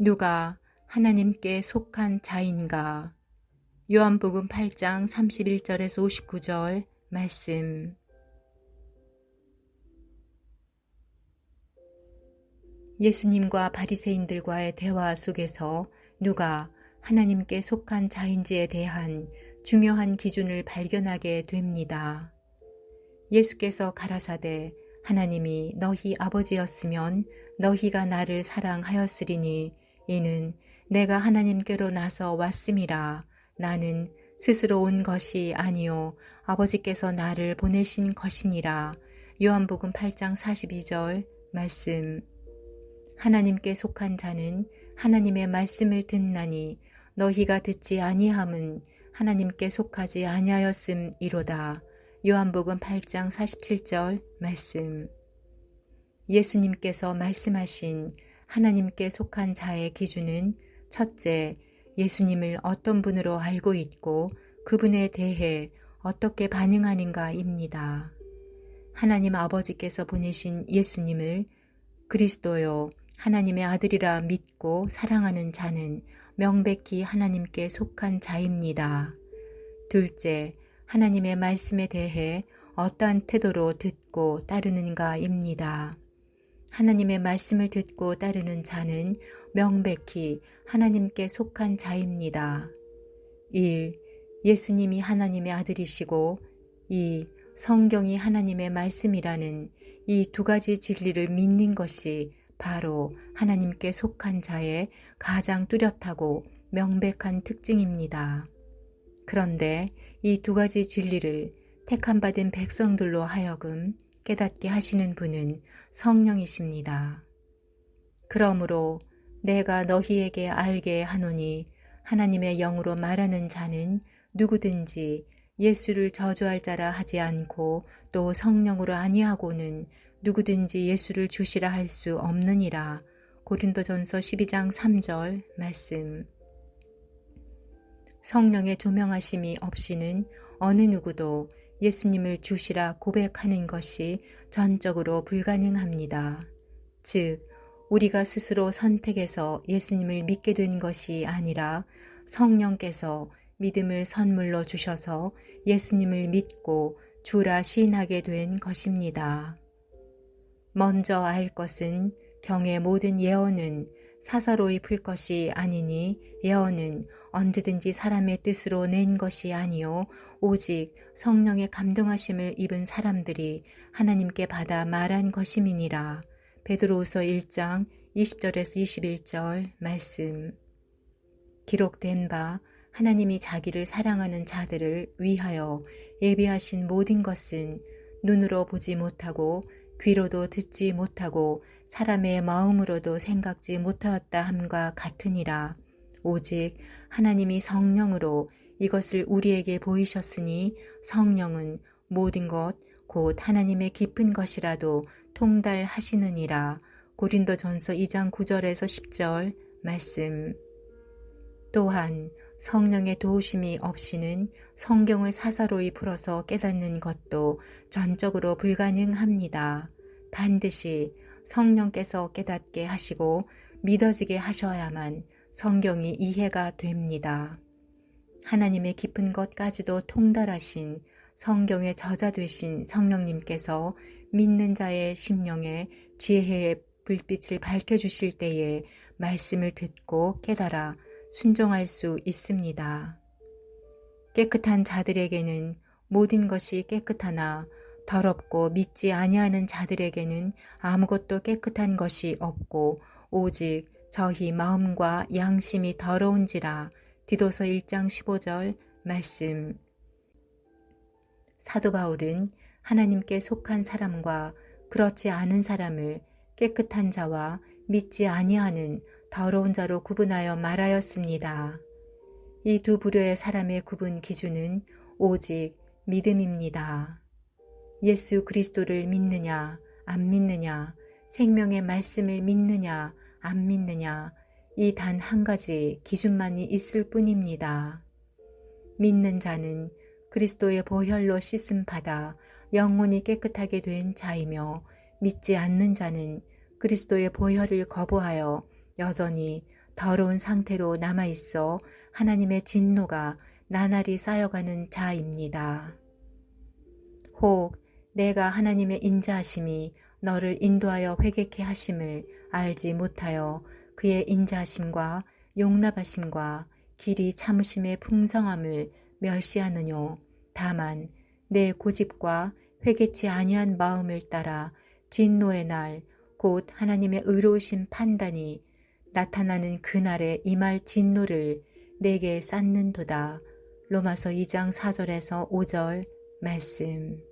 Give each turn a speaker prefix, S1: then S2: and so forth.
S1: 누가 하나님께 속한 자인가? 요한복음 8장 31절에서 59절 말씀. 예수님과 바리새인들과의 대화 속에서 누가 하나님께 속한 자인지에 대한 중요한 기준을 발견하게 됩니다. 예수께서 가라사대 하나님이 너희 아버지였으면 너희가 나를 사랑하였으리니 이는 내가 하나님께로 나서 왔음이라 나는 스스로 온 것이 아니요 아버지께서 나를 보내신 것이니라 요한복음 8장 42절 말씀 하나님께 속한 자는 하나님의 말씀을 듣나니 너희가 듣지 아니함은 하나님께 속하지 아니하였음이로다. 요한복음 8장 47절 말씀. 예수님께서 말씀하신 하나님께 속한 자의 기준은 첫째, 예수님을 어떤 분으로 알고 있고 그분에 대해 어떻게 반응하는가입니다. 하나님 아버지께서 보내신 예수님을 그리스도요, 하나님의 아들이라 믿고 사랑하는 자는 명백히 하나님께 속한 자입니다. 둘째, 하나님의 말씀에 대해 어떠한 태도로 듣고 따르는가입니다. 하나님의 말씀을 듣고 따르는 자는 명백히 하나님께 속한 자입니다. 1. 예수님이 하나님의 아들이시고 2. 성경이 하나님의 말씀이라는 이 두 가지 진리를 믿는 것이 바로 하나님께 속한 자의 가장 뚜렷하고 명백한 특징입니다. 그런데 이 두 가지 진리를 택함받은 백성들로 하여금 깨닫게 하시는 분은 성령이십니다. 그러므로 내가 너희에게 알게 하노니 하나님의 영으로 말하는 자는 누구든지 예수를 저주할 자라 하지 않고 또 성령으로 아니하고는 누구든지 예수를 주시라 할 수 없느니라. 고린도전서 12장 3절 말씀. 성령의 조명하심이 없이는 어느 누구도 예수님을 주시라 고백하는 것이 전적으로 불가능합니다. 즉, 우리가 스스로 선택해서 예수님을 믿게 된 것이 아니라 성령께서 믿음을 선물로 주셔서 예수님을 믿고 주라 시인하게 된 것입니다. 먼저 알 것은 경의 모든 예언은 사사로이 풀 것이 아니니 예언은 언제든지 사람의 뜻으로 낸 것이 아니요 오직 성령의 감동하심을 입은 사람들이 하나님께 받아 말한 것임이니라. 베드로후서 1장 20절에서 21절 말씀. 기록된 바 하나님이 자기를 사랑하는 자들을 위하여 예비하신 모든 것은 눈으로 보지 못하고 귀로도 듣지 못하고 사람의 마음으로도 생각지 못하였다 함과 같으니라. 오직 하나님이 성령으로 이것을 우리에게 보이셨으니 성령은 모든 것, 곧 하나님의 깊은 것이라도 통달하시느니라. 고린도 전서 2장 9절에서 10절 말씀. 또한 성령의 도우심이 없이는 성경을 사사로이 풀어서 깨닫는 것도 전적으로 불가능합니다. 반드시 성령께서 깨닫게 하시고 믿어지게 하셔야만 성경이 이해가 됩니다. 하나님의 깊은 것까지도 통달하신 성경의 저자 되신 성령님께서 믿는 자의 심령에 지혜의 불빛을 밝혀주실 때에 말씀을 듣고 깨달아 순종할 수 있습니다. 깨끗한 자들에게는 모든 것이 깨끗하나 더럽고 믿지 아니하는 자들에게는 아무것도 깨끗한 것이 없고 오직 저희 마음과 양심이 더러운지라 디도서 1장 15절 말씀 사도 바울은 하나님께 속한 사람과 그렇지 않은 사람을 깨끗한 자와 믿지 아니하는 더러운 자로 구분하여 말하였습니다. 이 두 부류의 사람의 구분 기준은 오직 믿음입니다. 예수 그리스도를 믿느냐, 안 믿느냐, 생명의 말씀을 믿느냐, 안 믿느냐, 이 단 한 가지 기준만이 있을 뿐입니다. 믿는 자는 그리스도의 보혈로 씻음 받아 영혼이 깨끗하게 된 자이며 믿지 않는 자는 그리스도의 보혈을 거부하여 여전히 더러운 상태로 남아 있어 하나님의 진노가 나날이 쌓여가는 자입니다. 혹 내가 하나님의 인자하심이 너를 인도하여 회개케 하심을 알지 못하여 그의 인자하심과 용납하심과 길이 참으심의 풍성함을 멸시하느뇨. 다만 내 고집과 회개치 아니한 마음을 따라 진노의 날, 곧 하나님의 의로우신 판단이 나타나는 그날에 임할 진노를 내게 쌓는도다. 로마서 2장 4절에서 5절 말씀.